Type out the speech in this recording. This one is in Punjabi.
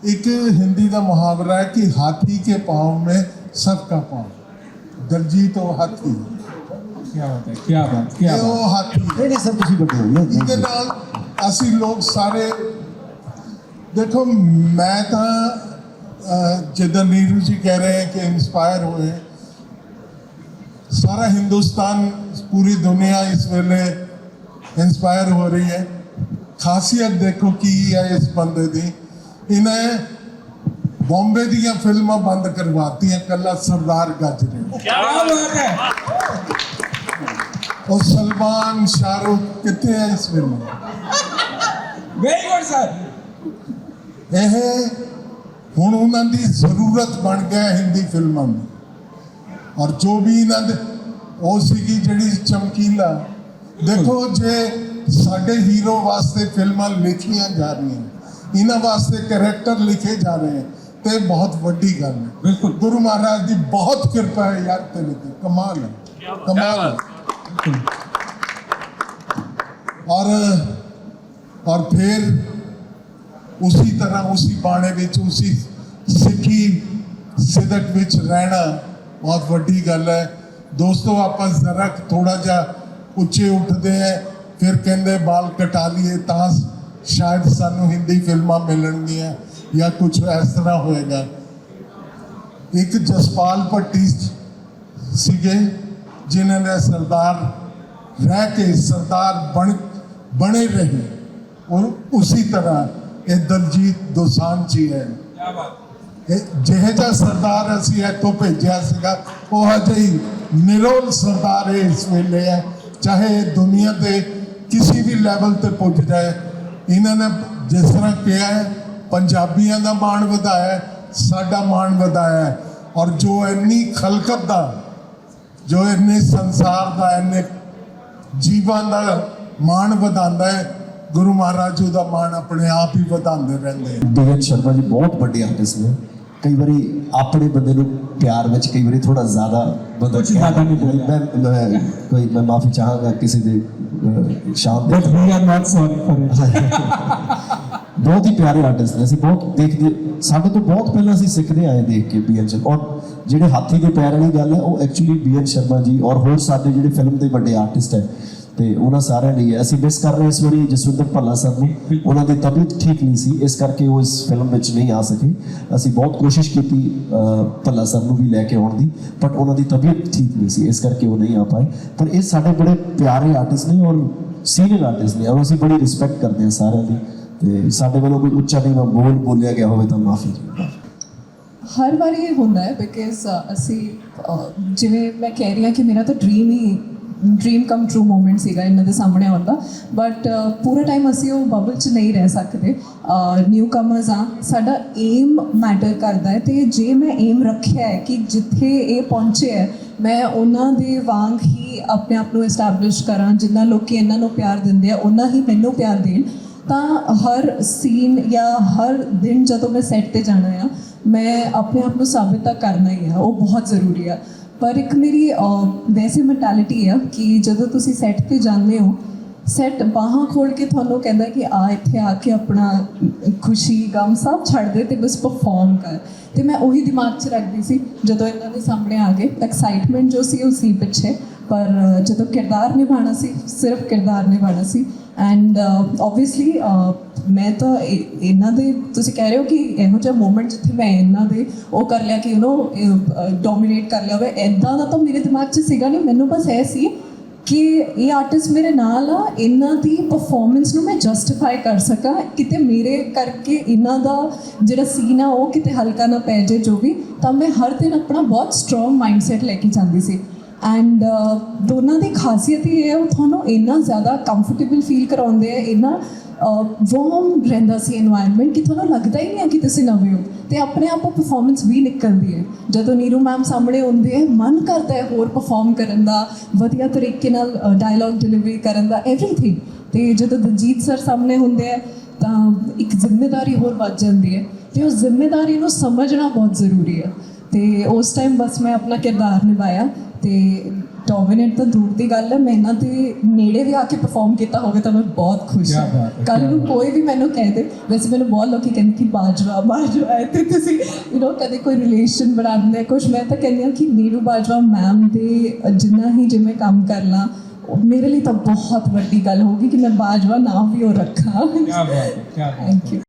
एक हिंदी का मुहावरा है कि हाथी के पाँव में सबका पाँव दलजीत वो हाथी ਕੀ ਬਾਤ ਹੈ ਕੀ ਬਾਤ ਕੀ ये ਬਾਤ वो हाथी है ਨਹੀਂ ਨਹੀਂ ਸਰ ਤੁਸੀਂ ਵੱਡੇ ਹੋ ਨਹੀਂ, ਇਹਦੇ ਨਹੀਂ ਨਾਲ ਅਸੀਂ ਲੋਕ ਸਾਰੇ ਦੇਖੋ ਮੈਂ ਤਾਂ ਅਹ, ਜਿੱਦਾਂ ਨੀਰੂ ਜੀ ਕਹਿ ਰਹੇ ਹੈ ਕਿ ਇਨਸਪਾਇਰ ਹੋਏ ਸਾਰਾ ਹਿੰਦੁਸਤਾਨ ਪੂਰੀ ਦੁਨੀਆ ਇਸ ਵੇਲੇ ਇਨਸਪਾਇਰ ਹੋ ਰਹੀ ਹੈ ਖਾਸੀਅਤ ਦੇਖੋ ਕੀ ਹੈ ਇਸ ਬੰਦੇ ਦੀ ਇਹਨੇ ਬੰਬੇ ਦੀਆਂ ਫਿਲਮਾਂ ਬੰਦ ਕਰਵਾਤੀਆਂ ਕੱਲਾ ਸਰਦਾਰ ਗੱਜ ਨੇ ਕੀ ਬਾਤ ਹੈ। ਔਰ ਸਲਮਾਨ ਸ਼ਾਹਰੁਖ ਕਿੱਥੇ ਹੈ ਇਸ ਫਿਲਮ ਵੈਰੀ ਗੁੱਡ ਸਰ ਇਹ ਹੁਣ ਉਹਨਾਂ ਦੀ ਜ਼ਰੂਰਤ ਬਣ ਗਿਆ ਹਿੰਦੀ ਫਿਲਮਾਂ ਦੀ। ਔਰ ਜੋ ਵੀ ਇਹਨਾਂ ਦੇ ਉਹ ਸੀਗੀ ਜਿਹੜੀ ਚਮਕੀਲਾ। ਦੇਖੋ ਜੇ ਸਾਡੇ ਹੀਰੋ ਵਾਸਤੇ ਫਿਲਮਾਂ ਲਿਖੀਆਂ ਜਾ ਰਹੀਆਂ ਇਹਨਾਂ ਵਾਸਤੇ ਕੈਰੈਕਟਰ ਲਿਖੇ ਜਾ ਰਹੇ ਹਨ ਤੇ ਬਹੁਤ ਵੱਡੀ ਗੱਲ ਹੈ। ਬਿਲਕੁਲ। ਗੁਰੂ ਮਹਾਰਾਜ ਦੀ ਬਹੁਤ ਕਿਰਪਾ ਹੈ ਯਾਰ ਤੇਰੇ ਤੇ। ਕਮਾਲ ਹੈ। ਕਮਾਲ ਔਰ ਔਰ ਫਿਰ ਉसी ਤਰ੍ਹਾਂ ਉसी ਬਾਣੇ ਵਿੱਚ ਉसी ਸਿੱਖੀ ਸਿੱਧਕ ਵਿੱਚ ਰਹਿਣਾ ਬਹੁਤ ਵੱਡੀ ਗੱਲ ਹੈ। ਦੋਸਤੋ ਆਪਾਂ ਜ਼ਰਾ ਥੋੜਾ ਜਿਹਾ ਉੱਚੇ ਉੱਠਦੇ ਆ ਫਿਰ ਕਹਿੰਦੇ ਬਾਲ ਕਟਾ ਲਈਏ ਤਾਂ ਸ਼ਾਇਦ ਸਾਨੂੰ ਹਿੰਦੀ ਫਿਲਮਾਂ ਮਿਲਣਗੀਆਂ ਜਾਂ ਕੁਝ ਇਸ ਤਰ੍ਹਾਂ ਹੋਏਗਾ। ਇੱਕ ਜਸਪਾਲ ਭੱਟੀ ਸੀਗੇ, ਜਿਨ੍ਹਾਂ ਨੇ ਸਰਦਾਰ ਰਹਿ ਕੇ ਸਰਦਾਰ ਬਣ, ਬਣੇ ਰਹੇ। ਔਰ ਉਸੇ ਤਰ੍ਹਾਂ ਇਹ ਦਲਜੀਤ ਦੋਸਾਂਝ ਜੀ ਹੈ। ਕੀ ਬਾਤ ਇਹ ਜਿਹੇ ਜਿਹਾ ਸਰਦਾਰ ਅਸੀਂ ਇੱਥੋਂ ਭੇਜਿਆ ਸੀਗਾ, ਉਹ ਜਿਹੀ ਨਿਰੋਲ ਸਰਦਾਰ ਹੈ ਇਸ ਵੇਲੇ ਹੈ। ਚਾਹੇ ਇਹ ਦੁਨੀਆ ਦੇ ਕਿਸੇ ਵੀ ਲੈਵਲ ਤੇ ਪੁੱਜ ਜਾਏ ਇਹਨਾਂ ਨੇ ਜਿਸ ਤਰ੍ਹਾਂ ਕਿਹਾ ਹੈ ਪੰਜਾਬੀਆਂ ਦਾ ਮਾਣ ਵਧਾਇਆ ਹੈ, ਸਾਡਾ ਮਾਣ ਵਧਾਇਆ ਹੈ। ਔਰ ਜੋ ਇੰਨੀ ਖਲਕਤ ਦਾ ਜੋ ਇੰਨੇ ਸੰਸਾਰ ਦਾ ਇੰਨੇ ਜੀਵਾਂ ਦਾ ਮਾਣ ਵਧਾਉਂਦਾ ਹੈ ਗੁਰੂ ਮਹਾਰਾਜ ਜੀ ਦਾ ਮਾਣ ਆਪਣੇ ਆਪ ਹੀ ਵਧਾਉਂਦੇ ਰਹਿੰਦੇ ਬੀਐਨ ਸ਼ਰਮਾ ਜੀ ਬਹੁਤ ਵੱਡੇ ਆਰਟਿਸਟ ਨੇ। ਕਈ ਵਾਰੀ ਆਪਣੇ ਬੰਦੇ ਨੂੰ ਪਿਆਰ ਵਿੱਚ ਕਈ ਵਾਰੀ ਥੋੜਾ ਜ਼ਿਆਦਾ ਬੰਦਾ ਜ਼ਿਆਦਾ ਨਹੀਂ ਕੋਈ ਮੈਂ ਮਾਫੀ ਚਾਹਾਂਗਾ ਕਿਸੇ ਦੇ ਸ਼ਾਮ ਦੇ but we are not sorry for it ਬਹੁਤ ਹੀ ਪਿਆਰੇ ਆਰਟਿਸਟ ਨੇ। ਅਸੀਂ ਬਹੁਤ ਦੇਖਦੇ ਸਾਡੇ ਤੋਂ ਬਹੁਤ ਪਹਿਲਾਂ ਅਸੀਂ ਸਿੱਖਦੇ ਆਏ ਦੇਖ ਕੇ ਬੀਐਨ ਸ਼ਰਮਾ ਔਰ ਜਿਹੜੇ ਹਾਥੀ ਦੇ ਪੈਰ ਵਾਲੀ ਗੱਲ ਹੈ ਉਹ ਐਕਚੁਅਲੀ ਬੀਐਨ ਸ਼ਰਮਾ ਜੀ ਔਰ ਹੋਰ ਸਾਡੇ ਜਿਹੜੇ ਫਿਲਮ ਦੇ ਵੱਡੇ ਆਰਟਿਸਟ ਹੈ। ਤੇ ਉਹਨਾਂ ਸਾਰਿਆਂ ਲਈ ਹੈ। ਅਸੀਂ ਮਿਸ ਕਰ ਰਹੇ ਇਸ ਵਾਰੀ ਜਸਵਿੰਦਰ ਭੱਲਾ ਸਰ ਨੂੰ। ਉਹਨਾਂ ਦੀ ਤਬੀਅਤ ਠੀਕ ਨਹੀਂ ਸੀ, ਇਸ ਕਰਕੇ ਉਹ ਇਸ ਫਿਲਮ ਵਿੱਚ ਨਹੀਂ ਆ ਸਕੇ। ਅਸੀਂ ਬਹੁਤ ਕੋਸ਼ਿਸ਼ ਕੀਤੀ ਭੱਲਾ ਸਰ ਨੂੰ ਵੀ ਲੈ ਕੇ ਆਉਣ ਦੀ ਬਟ ਉਹਨਾਂ ਦੀ ਤਬੀਅਤ ਠੀਕ ਨਹੀਂ ਸੀ, ਇਸ ਕਰਕੇ ਉਹ ਨਹੀਂ ਆ ਪਾਏ। ਪਰ ਇਹ ਸਾਡੇ ਬੜੇ ਪਿਆਰੇ ਆਰਟਿਸਟ ਨੇ ਔਰ ਸੀਨੀਅਰ ਆਰਟਿਸਟ ਨੇ, ਔਰ ਅਸੀਂ ਬੜੀ ਰਿਸਪੈਕਟ ਕਰਦੇ ਹਾਂ ਸਾਰਿਆਂ ਦੀ। ਤੇ ਸਾਡੇ ਵੱਲੋਂ ਕੋਈ ਉੱਚਾ ਨਹੀਂ ਬੋਲ, ਬੋਲਿਆ ਗਿਆ ਹੋਵੇ ਤਾਂ ਮਾਫੀ। ਹਰ ਵਾਰੀ ਇਹ ਹੁੰਦਾ ਹੈ ਬਿਕਾਜ਼ ਅਸੀਂ ਜਿਵੇਂ ਮੈਂ ਕਹਿ ਰਹੀ ਹਾਂ ਕਿ ਮੇਰਾ ਤਾਂ ਡ੍ਰੀਮ ਹੀ ਡ੍ਰੀਮ ਕਮ ਟਰੂ ਮੂਮੈਂਟ ਸੀਗਾ ਇਹਨਾਂ ਦੇ ਸਾਹਮਣੇ ਆਉਣ ਦਾ। ਬਟ ਪੂਰਾ ਟਾਈਮ ਅਸੀਂ ਉਹ ਬਬਲ 'ਚ ਨਹੀਂ ਰਹਿ ਸਕਦੇ। ਨਿਊ ਕਮਰਸ ਆ, ਸਾਡਾ ਏਮ ਮੈਟਰ ਕਰਦਾ ਹੈ ਤੇ ਜੇ ਮੈਂ ਏਮ ਰੱਖਿਆ ਹੈ ਕਿ ਜਿੱਥੇ ਇਹ ਪਹੁੰਚੇ ਹੈ, ਮੈਂ ਉਹਨਾਂ ਦੇ ਵਾਂਗ ਹੀ ਆਪਣੇ ਆਪ ਨੂੰ ਐਸਟੈਬਲਿਸ਼ ਕਰਾਂ, ਜਿੰਨਾ ਲੋਕੀ ਇਹਨਾਂ ਨੂੰ ਪਿਆਰ ਦਿੰਦੇ ਆ, ਉਹਨਾਂ ਹੀ ਮੈਨੂੰ ਪਿਆਰ ਦੇਣ। ਤਾਂ ਹਰ ਸੀਨ ਜਾਂ ਹਰ ਦਿਨ ਜਦੋਂ ਮੈਂ ਸੈੱਟ ਤੇ ਜਾਣਾ ਆ, ਮੈਂ ਆਪਣੇ ਆਪ ਨੂੰ ਸਾਬਿਤ ਕਰਨਾ ਹੀ ਆ, ਉਹ ਬਹੁਤ ਜ਼ਰੂਰੀ ਆ। ਪਰ ਇੱਕ ਮੇਰੀ ਵੈਸੇ ਮੈਂਟੈਲਿਟੀ ਆ ਕਿ ਜਦੋਂ ਤੁਸੀਂ ਸੈੱਟ ਤੇ ਜਾਂਦੇ ਹੋ ਸੈੱਟ ਬਾਹਾਂ ਖੋਲ ਕੇ ਤੁਹਾਨੂੰ ਕਹਿੰਦਾ ਕਿ ਆ, ਇੱਥੇ ਆ ਕੇ ਆਪਣਾ ਖੁਸ਼ੀ, ਗਮ ਸਭ ਛੱਡ ਦੇ ਤੇ ਬਸ ਪਰਫਾਰਮ ਕਰ। ਤੇ ਮੈਂ ਉਹੀ ਦਿਮਾਗ 'ਚ ਰੱਖਦੀ ਸੀ, ਜਦੋਂ ਇਹਨਾਂ ਦੇ ਸਾਹਮਣੇ ਆ ਗਏ ਐਕਸਾਈਟਮੈਂਟ ਜੋ ਸੀ ਉਹ ਸੀ ਪਿੱਛੇ। ਪਰ ਜਦੋਂ ਕਿਰਦਾਰ ਨਿਭਾਉਣਾ ਸੀ, ਸਿਰਫ ਕਿਰਦਾਰ ਨਿਭਾਉਣਾ ਸੀ ਐਂਡ ਆਬਵੀਅਸਲੀ uh, uh, ਮੈਂ ਤਾਂ ਇਹਨਾਂ ਦੇ, ਤੁਸੀਂ ਕਹਿ ਰਹੇ ਹੋ ਕਿ ਇਹੋ ਜਿਹਾ ਮੂਮੈਂਟ ਜਿੱਥੇ ਮੈਂ ਇਹਨਾਂ ਦੇ ਉਹ ਕਰ ਲਿਆ ਕਿ ਯੂ نو ਡੋਮੀਨੇਟ ਕਰ ਲਿਆ ਹੋਵੇ ਐਦਾਂ ਦਾ ਤਾਂ ਮੇਰੇ ਦਿਮਾਗ 'ਚ ਸੀਗਾ ਨਹੀਂ, ਮੈਨੂੰ ਬਸ ਇਹ ਸੀ ਕਿ ਇਹ ਆਰਟਿਸਟ ਮੇਰੇ ਨਾਲ ਆ, ਇਹਨਾਂ ਦੀ ਪਰਫਾਰਮੈਂਸ ਨੂੰ ਮੈਂ ਜਸਟੀਫਾਈ ਕਰ ਸਕਾਂ, ਕਿਤੇ ਮੇਰੇ ਕਰਕੇ ਇਹਨਾਂ ਦਾ ਜਿਹੜਾ ਸੀਨ ਆ, ਉਹ ਕਿਤੇ ਹਲਕਾ ਨਾ ਪੈ ਜੇ ਜੋ ਵੀ, ਤਾਂ ਮੈਂ ਹਰ ਦਿਨ ਆਪਣਾ ਬਹੁਤ ਸਟਰੋਂਗ ਮਾਈਂਡਸੈਟ ਲੈ ਕੇ ਜਾਂਦੀ ਸੀ। ਐਂਡ uh, ਦੋਨਾਂ ਦੀ ਖਾਸੀਅਤ ਇਹ ਹੈ, ਉਹ ਤੁਹਾਨੂੰ ਇੰਨਾ ਜ਼ਿਆਦਾ ਕੰਫਰਟੇਬਲ ਫੀਲ ਕਰਾਉਂਦੇ ਆ, ਇੰਨਾ ਵਾਰਮ ਰਹਿੰਦਾ ਸੀ এনवायरमेंट ਕਿ ਤੁਹਾਨੂੰ ਲੱਗਦਾ ਹੀ ਨਹੀਂ ਕਿ ਤੁਸੀਂ ਨਵੇਂ ਹੋ। ਤੇ ਆਪਣੇ ਆਪ ਉਹ ਪਰਫਾਰਮੈਂਸ ਵੀ ਨਿਕਲਦੀ ਹੈ। ਜਦੋਂ ਨੀਰੂ ਮੈਮ ਸਾਹਮਣੇ ਹੁੰਦੇ ਹੈ ਮਨ ਕਰਦਾ ਹੈ ਹੋਰ ਪਰਫਾਰਮ ਕਰਨ ਦਾ, ਵਧੀਆ ਤਰੀਕੇ ਨਾਲ ਡਾਇਲੌਗ ਡਿਲੀਵਰੀ ਕਰਨ ਦਾ एवरीथिंग ਤੇ ਜਦੋਂ ਦਲਜੀਤ ਸਰ ਸਾਹਮਣੇ ਹੁੰਦੇ ਹੈ ਤਾਂ ਇੱਕ ਜ਼ਿੰਮੇਵਾਰੀ ਹੋਰ ਵੱਧ ਜਾਂਦੀ ਹੈ। ਤੇ ਉਸ ਜ਼ਿੰਮੇਵਾਰੀ ਨੂੰ ਸਮਝਣਾ ਬਹੁਤ ਜ਼ਰੂਰੀ ਹੈ। ਤੇ ਉਸ ਟਾਈਮ ਬਸ ਮੈਂ ਆਪਣਾ ਕਿਰਦਾਰ ਨਿਭਾਇਆ। ਤੇ ਡੋਮਿਨੈਂਟ ਤਾਂ ਦੂਰ ਦੀ ਗੱਲ ਹੈ ਮੈਂ ਇਹਨਾਂ ਦੇ ਨੇੜੇ ਵੀ ਆ ਕੇ ਪਰਫਾਰਮ ਕੀਤਾ ਹੋਵੇ ਤਾਂ ਮੈਂ ਬਹੁਤ ਖੁਸ਼ ਹਾਂ। ਕੱਲ ਨੂੰ ਕੋਈ ਵੀ ਮੈਨੂੰ ਕਹਿ ਦੇ ਵੈਸੇ ਮੈਨੂੰ ਬਹੁਤ ਲੋਕੀ ਕਹਿੰਦੇ ਕਿ ਬਾਜਵਾ ਬਾਜਵਾ ਹੈ ਤੇ ਤੁਸੀਂ ਯੂ نو ਕਦੇ ਕੋਈ ਰਿਲੇਸ਼ਨ ਬਣਾਉਂਦੇ ਕੁਝ ਮੈਂ ਤਾਂ ਕਹਿੰਦੀ ਹਾਂ ਕਿ ਨੀਰੂ ਬਾਜਵਾ ਮੈਮ ਦੇ ਜਿੰਨਾ ਹੀ ਜਿਵੇਂ ਕੰਮ ਕਰ ਲਾਂ ਮੇਰੇ ਲਈ ਤਾਂ ਬਹੁਤ ਵੱਡੀ ਗੱਲ ਹੋਗੀ ਕਿ ਮੈਂ ਬਾਜਵਾ ਨਾਮ ਵੀ ਉਹ ਰੱਖਾਂ। ਕੀ ਬਾਤ ਹੈ ਕੀ ਬਾਤ ਹੈ।